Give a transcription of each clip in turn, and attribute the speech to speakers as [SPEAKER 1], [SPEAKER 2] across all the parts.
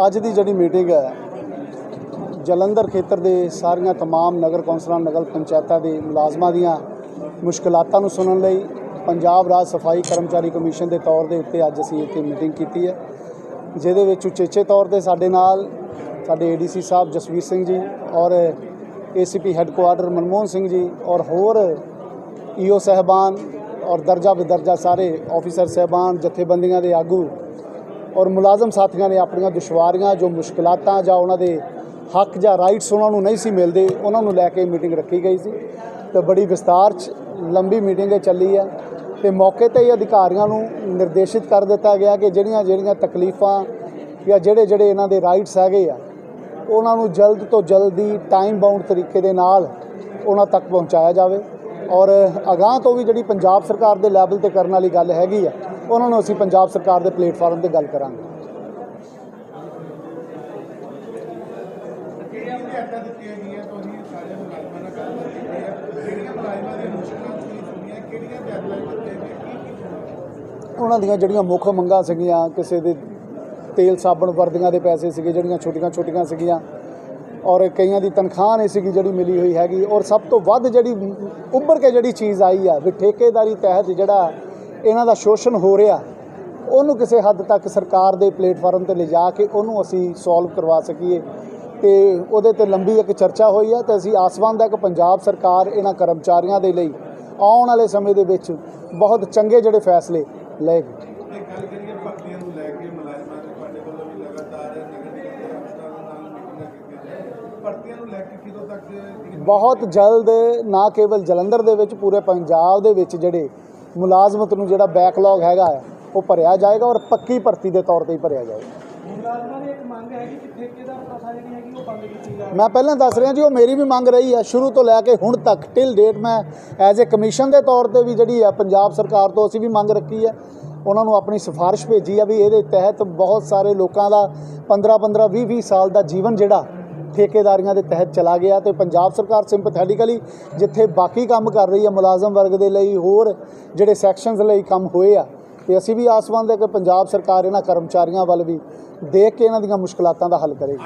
[SPEAKER 1] ਅੱਜ ਦੀ ਜਿਹੜੀ ਮੀਟਿੰਗ ਹੈ ਜਲੰਧਰ ਖੇਤਰ ਦੇ ਸਾਰੀਆਂ तमाम ਨਗਰ ਕੌਂਸਲਾਂ ਨਗਰ ਪੰਚਾਇਤਾਂ ਦੇ ਮੁਲਾਜ਼ਮਾਂ ਦੀਆਂ ਮੁਸ਼ਕਲਾਤਾਂ ਨੂੰ ਸੁਣਨ ਲਈ ਪੰਜਾਬ ਰਾਜ ਸਫਾਈ ਕਰਮਚਾਰੀ ਕਮਿਸ਼ਨ ਦੇ ਤੌਰ ਦੇ ਉੱਤੇ ਅੱਜ ਅਸੀਂ ਇੱਥੇ ਮੀਟਿੰਗ ਕੀਤੀ ਹੈ ਜਿਹਦੇ ਵਿੱਚ ਉਚੇਚੇ ਤੌਰ ਤੇ ਸਾਡੇ ਨਾਲ ਸਾਡੇ ਏਡੀਸੀ ਸਾਹਿਬ ਜਸਵੀਰ ਸਿੰਘ ਜੀ ਔਰ ਏਸੀਪੀ ਹੈੱਡਕੁਆਰਟਰ ਮਨਮੋਹਨ ਸਿੰਘ ਜੀ ਔਰ ਹੋਰ ਈਓ ਸਹਿਬਾਨ ਔਰ ਦਰਜਾ ਬਦਰਜਾ ਸਾਰੇ ਆਫੀਸਰ ਸਹਿਬਾਨ, ਜਥੇਬੰਦੀਆਂ ਦੇ ਆਗੂ ਔਰ ਮੁਲਾਜ਼ਮ ਸਾਥੀਆਂ ਨੇ ਆਪਣੀਆਂ ਦੁਸ਼ਵਾਰੀਆਂ ਜੋ ਮੁਸ਼ਕਲਾਤਾਂ ਜਾਂ ਉਹਨਾਂ ਦੇ ਹੱਕ ਜਾਂ ਰਾਈਟਸ ਉਹਨਾਂ ਨੂੰ ਨਹੀਂ ਸੀ ਮਿਲਦੇ, ਉਹਨਾਂ ਨੂੰ ਲੈ ਕੇ ਮੀਟਿੰਗ ਰੱਖੀ ਗਈ ਸੀ। ਤੇ ਬੜੀ ਵਿਸਤਾਰ ਚ ਲੰਬੀ ਮੀਟਿੰਗ ਇਹ ਚੱਲੀ ਹੈ ਤੇ ਮੌਕੇ ਤੇ ਹੀ ਅਧਿਕਾਰੀਆਂ ਨੂੰ ਨਿਰਦੇਸ਼ਿਤ ਕਰ ਦਿੱਤਾ ਗਿਆ ਕਿ ਜਿਹੜੀਆਂ ਜਿਹੜੀਆਂ ਤਕਲੀਫਾਂ ਜਾਂ ਜਿਹੜੇ ਜਿਹੜੇ ਇਹਨਾਂ ਦੇ ਰਾਈਟਸ ਹੈਗੇ ਆ ਉਹਨਾਂ ਨੂੰ ਜਲਦ ਤੋਂ ਜਲਦੀ ਟਾਈਮ ਬਾਉਂਡ ਤਰੀਕੇ ਦੇ ਨਾਲ ਉਹਨਾਂ ਤੱਕ ਪਹੁੰਚਾਇਆ ਜਾਵੇ। ਔਰ ਅਗਾਹ ਤੋਂ ਵੀ ਜਿਹੜੀ ਪੰਜਾਬ ਸਰਕਾਰ ਦੇ ਲੈਵਲ ਤੇ ਕਰਨ ਵਾਲੀ ਗੱਲ ਹੈਗੀ ਆ, ਉਹਨਾਂ ਨੂੰ ਅਸੀਂ ਪੰਜਾਬ ਸਰਕਾਰ ਦੇ ਪਲੇਟਫਾਰਮ ਤੇ ਗੱਲ ਕਰਾਂਗੇ। ਉਹਨਾਂ ਦੀਆਂ ਜਿਹੜੀਆਂ ਮੁੱਖ ਮੰਗਾਂ ਸੀਗੀਆਂ, ਕਿਸੇ ਦੇ ਤੇਲ ਸਾਬਣ ਵਰਦੀਆਂ ਦੇ ਪੈਸੇ ਸੀਗੇ, ਜਿਹੜੀਆਂ ਛੋਟੀਆਂ ਛੋਟੀਆਂ ਸੀਗੀਆਂ। ਔਰ ਕਈਆਂ ਦੀ ਤਨਖਾਹ ਨਹੀਂ ਸੀਗੀ ਜਿਹੜੀ ਮਿਲੀ ਹੋਈ ਹੈਗੀ। ਔਰ ਸਭ ਤੋਂ ਵੱਧ ਜਿਹੜੀ ਉੱਭਰ ਕੇ ਜਿਹੜੀ ਚੀਜ਼ ਆਈ ਆ, ਵੀ ਠੇਕੇਦਾਰੀ ਤਹਿਤ ਜਿਹੜਾ ਇਹਨਾਂ ਦਾ ਸ਼ੋਸ਼ਣ ਹੋ ਰਿਹਾ, ਉਹਨੂੰ ਕਿਸੇ ਹੱਦ ਤੱਕ ਸਰਕਾਰ ਦੇ ਪਲੇਟਫਾਰਮ ਤੇ ਲਿਜਾ ਕੇ ਉਹਨੂੰ ਅਸੀਂ ਸੋਲਵ ਕਰਵਾ ਸਕੀਏ। ਤੇ ਉਹਦੇ ਤੇ ਲੰਬੀ ਇੱਕ ਚਰਚਾ ਹੋਈ ਹੈ ਤੇ ਅਸੀਂ ਆਸਵੰਦ ਹੈ ਕਿ ਪੰਜਾਬ ਸਰਕਾਰ ਇਹਨਾਂ ਕਰਮਚਾਰੀਆਂ ਦੇ ਲਈ ਆਉਣ ਵਾਲੇ ਸਮੇਂ ਦੇ ਵਿੱਚ ਬਹੁਤ ਚੰਗੇ ਜਿਹੜੇ ਫੈਸਲੇ ਲਏਗੀ
[SPEAKER 2] ਤੇ ਗੱਲ ਕਰੀਏ ਭਰਤੀਆਂ ਨੂੰ ਲੈ ਕੇ ਮੁਲਾਜ਼ਮਾਂ ਦੇ ਤੁਹਾਡੇ ਵੱਲੋਂ ਵੀ ਲਗਾਤਾਰ ਨਗਰ ਨਿਗਮ ਦੇ ਅਫਸਰਾਂ ਨਾਲ ਮੀਟਿੰਗਾਂ ਕੀਤੀਆਂ ਜਾ ਭਰਤੀਆਂ ਨੂੰ ਲੈ ਕੇ ਕਿਦੋਂ ਤੱਕ ਕੀ-
[SPEAKER 1] ਬਹੁਤ ਜਲਦ ਨਾ ਕੇਵਲ ਜਲੰਧਰ ਦੇ ਵਿੱਚ ਪੂਰੇ ਪੰਜਾਬ ਦੇ ਵਿੱਚ ਜਿਹੜੇ ਮੁਲਾਜ਼ਮਤ ਨੂੰ ਜਿਹੜਾ ਬੈਕਲੌਗ ਹੈਗਾ ਉਹ ਭਰਿਆ ਜਾਏਗਾ ਔਰ ਪੱਕੀ ਭਰਤੀ ਦੇ ਤੌਰ ਤੇ ਹੀ ਭਰਿਆ ਜਾਏਗਾ। ਮੈਂ ਪਹਿਲਾਂ ਦੱਸ ਰਿਹਾ ਜੀ ਉਹ ਮੇਰੀ ਵੀ ਮੰਗ ਰਹੀ ਹੈ। ਸ਼ੁਰੂ ਤੋਂ ਲੈ ਕੇ ਹੁਣ ਤੱਕ ਟਿਲ ਡੇਟ ਮੈਂ ਐਜ਼ ਅ ਕਮਿਸ਼ਨ ਦੇ ਤੌਰ ਤੇ ਵੀ ਜਿਹੜੀ ਹੈ ਪੰਜਾਬ ਸਰਕਾਰ ਤੋਂ ਅਸੀਂ ਵੀ ਮੰਗ ਰੱਖੀ ਹੈ। ਉਹਨਾਂ ਨੂੰ ਆਪਣੀ ਸਿਫਾਰਿਸ਼ ਭੇਜੀ ਆ ਵੀ ਇਹਦੇ ਤਹਿਤ ਬਹੁਤ ਸਾਰੇ ਲੋਕਾਂ ਦਾ 15 15 20 20 ਸਾਲ ਦਾ ਜੀਵਨ ਜਿਹੜਾ ਠੇਕੇਦਾਰੀਆਂ ਦੇ ਤਹਿਤ ਚਲਾ ਗਿਆ ਤੇ ਪੰਜਾਬ ਸਰਕਾਰ ਸਿੰਪਥੈਟਿਕਲੀ ਜਿੱਥੇ ਬਾਕੀ ਕੰਮ ਕਰ ਰਹੀ ਹੈ ਮੁਲਾਜ਼ਮ ਵਰਗ ਦੇ ਲਈ ਹੋਰ ਜਿਹੜੇ ਸੈਕਸ਼ਨਸ ਲਈ ਕੰਮ ਹੋਏ ਆ ਤੇ ਅਸੀਂ ਵੀ ਆਸਵੰਦ ਹੈ ਕਿ ਪੰਜਾਬ ਸਰਕਾਰ ਇਹਨਾਂ ਕਰਮਚਾਰੀਆਂ ਵੱਲ ਵੀ ਦੇਖ ਕੇ ਇਹਨਾਂ ਦੀਆਂ ਮੁਸ਼ਕਲਾਤਾਂ ਦਾ ਹੱਲ ਕਰੇਗੀ।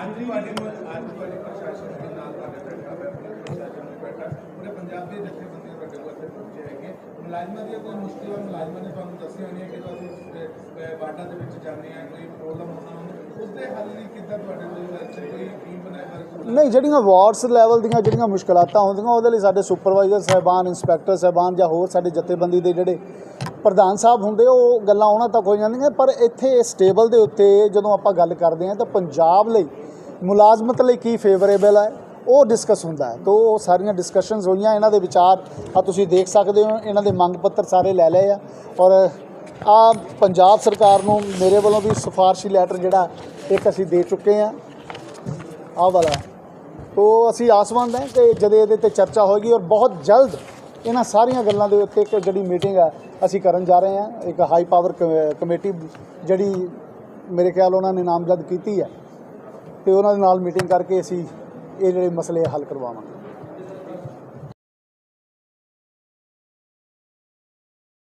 [SPEAKER 2] ਮੁਲਾਜ਼ਮਾਂ ਦੀਆਂ ਕੋਈ ਮੁਸ਼ਕਲਾਂ ਮੁਲਾਜ਼ਮਾਂ ਨੇ ਤੁਹਾਨੂੰ ਦੱਸੀਆਂ ਹੋਣੀਆਂ ਕਿ ਅਸੀਂ ਅਹ, ਦੇ ਵਿੱਚ ਜਾਂਦੇ ਆ ਕੋਈ ਪ੍ਰੋਬਲਮ ਆਉਂਦਾ ਉਹਨੂੰ ਉਸਦੇ ਹੱਲ ਲਈ ਕਿੱਦਾਂ ਤੁਹਾਡੇ ਕੋਲ ਕੋਈ ਟੀਮ ਬਣਾਈ
[SPEAKER 1] ਨਹੀਂ, ਜਿਹੜੀਆਂ ਵਾਰਡਸ ਲੈਵਲ ਦੀਆਂ ਜਿਹੜੀਆਂ ਮੁਸ਼ਕਲਾਤਾਂ ਹੁੰਦੀਆਂ, ਉਹਦੇ ਲਈ ਸਾਡੇ ਸੁਪਰਵਾਈਜ਼ਰ ਸਾਹਿਬਾਨ ਇੰਸਪੈਕਟਰ ਸਾਹਿਬਾਨ ਜਾਂ ਹੋਰ ਸਾਡੇ ਜਥੇਬੰਦੀ ਦੇ ਜਿਹੜੇ ਪ੍ਰਧਾਨ ਸਾਹਿਬ ਹੁੰਦੇ, ਉਹ ਗੱਲਾਂ ਉਹਨਾਂ ਤੱਕ ਹੋ ਜਾਂਦੀਆਂ, ਪਰ ਇੱਥੇ ਇਸ ਟੇਬਲ ਦੇ ਉੱਤੇ ਜਦੋਂ ਆਪਾਂ ਗੱਲ ਕਰਦੇ ਹਾਂ ਤਾਂ ਪੰਜਾਬ ਲਈ ਮੁਲਾਜ਼ਮਤ ਲਈ ਕੀ ਫੇਵਰੇਬਲ ਹੈ, ਉਹ ਡਿਸਕਸ ਹੁੰਦਾ ਹੈ। ਤੋਂ, ਉਹ ਸਾਰੀਆਂ ਡਿਸਕਸ਼ਨਸ ਹੋਈਆਂ, ਇਹਨਾਂ ਦੇ ਵਿਚਾਰ ਆ ਤੁਸੀਂ ਦੇਖ ਸਕਦੇ ਹੋ, ਇਹਨਾਂ ਦੇ ਮੰਗ ਪੱਤਰ ਸਾਰੇ ਲੈ ਲਏ ਆ ਔਰ ਆ ਪੰਜਾਬ ਸਰਕਾਰ ਨੂੰ ਮੇਰੇ ਵੱਲੋਂ ਵੀ ਸਿਫਾਰਸ਼ੀ ਲੈਟਰ ਜਿਹੜਾ ਇੱਕ ਅਸੀਂ ਦੇ ਚੁੱਕੇ ਆ ਆਹ ਵਾਲਾ। ਤੋ ਅਸੀਂ ਆਸਵੰਦ ਹੈ ਕਿ ਜਦ ਇਹਦੇ ਤੇ ਚਰਚਾ ਹੋਏਗੀ ਔਰ ਬਹੁਤ ਜਲਦ ਇਹਨਾਂ ਸਾਰੀਆਂ ਗੱਲਾਂ ਦੇ ਉੱਤੇ ਇੱਕ ਜਿਹੜੀ ਮੀਟਿੰਗ ਆ, ਅਸੀਂ ਕਰਨ ਜਾ ਰਹੇ ਹਾਂ। ਇੱਕ ਹਾਈ ਪਾਵਰ ਕਮੇਟੀ ਜਿਹੜੀ ਮੇਰੇ ਖਿਆਲ ਉਹਨਾਂ ਨੇ ਨਾਮਜ਼ਦ ਕੀਤੀ ਹੈ ਤੇ ਉਹਨਾਂ ਦੇ ਨਾਲ ਮੀਟਿੰਗ ਕਰਕੇ ਅਸੀਂ ਇਹ ਜਿਹੜੇ ਮਸਲੇ ਹੱਲ ਕਰਵਾਵਾਂਗੇ।